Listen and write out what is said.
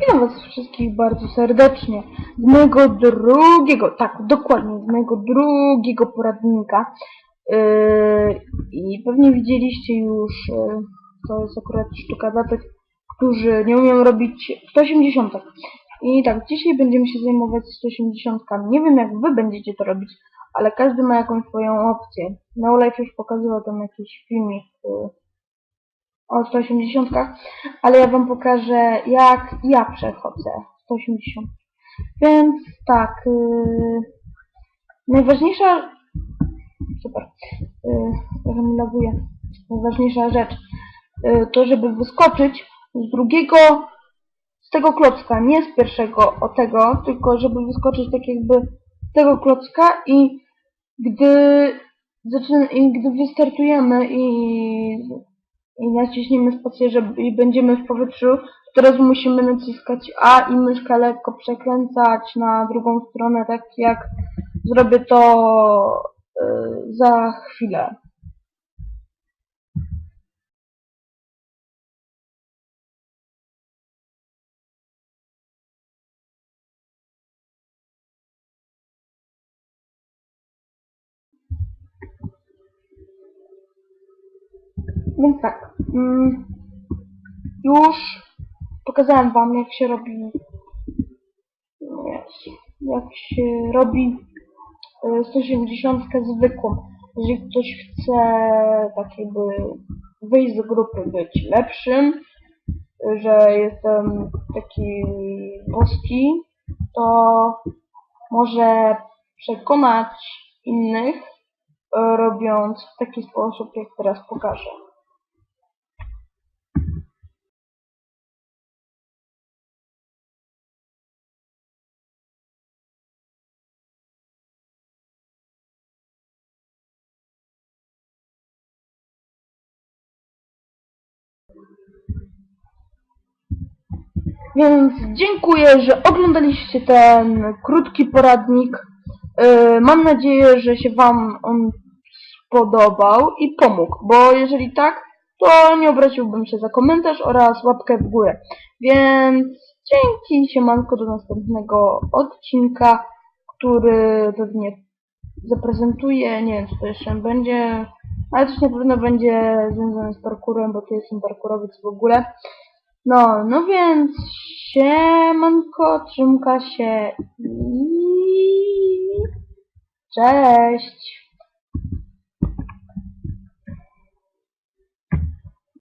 Witam was wszystkich bardzo serdecznie z mojego drugiego, tak, dokładnie, z mojego drugiego poradnika. Yy, I pewnie widzieliście już, yy, to jest akurat sztuka dla tych, którzy nie umieją robić 180. I tak, dzisiaj będziemy się zajmować 180. Nie wiem jak wy będziecie to robić, ale każdy ma jakąś swoją opcję. NeoLife już pokazywał tam jakiś filmik yy, o 180, ale ja wam pokażę jak ja przechodzę. 180. Więc tak, yy, najważniejsza, super, yy, trochę mi laguje, najważniejsza rzecz, yy, to żeby wyskoczyć z drugiego, z tego klocka, nie z pierwszego o tego, tylko żeby wyskoczyć tak jakby z tego klocka i gdy zaczyna, i gdy wystartujemy i i naciśniemy spację, żeby i będziemy w powietrzu, teraz musimy naciskać A i myszkę lekko przekręcać na drugą stronę, tak jak zrobię to y, za chwilę. Więc tak, mm, już pokazałem wam jak się robi jak się robi y, 180 zwykłą. Jeżeli ktoś chce tak jakby wyjść z grupy, być lepszym, że jestem taki boski, to może przekonać innych, y, robiąc w taki sposób, jak teraz pokażę. Więc dziękuję, że oglądaliście ten krótki poradnik. Yy, mam nadzieję, że się Wam on spodobał i pomógł, bo jeżeli tak, to nie obraziłbym się za komentarz oraz łapkę w górę. Więc dzięki, siemanko, do następnego odcinka, który pewnie zaprezentuję, nie wiem co to jeszcze będzie, ale coś na pewno będzie związane z parkurem, bo to jestem parkurowiec w ogóle. No, no więc siemanko, trzymka się i cześć.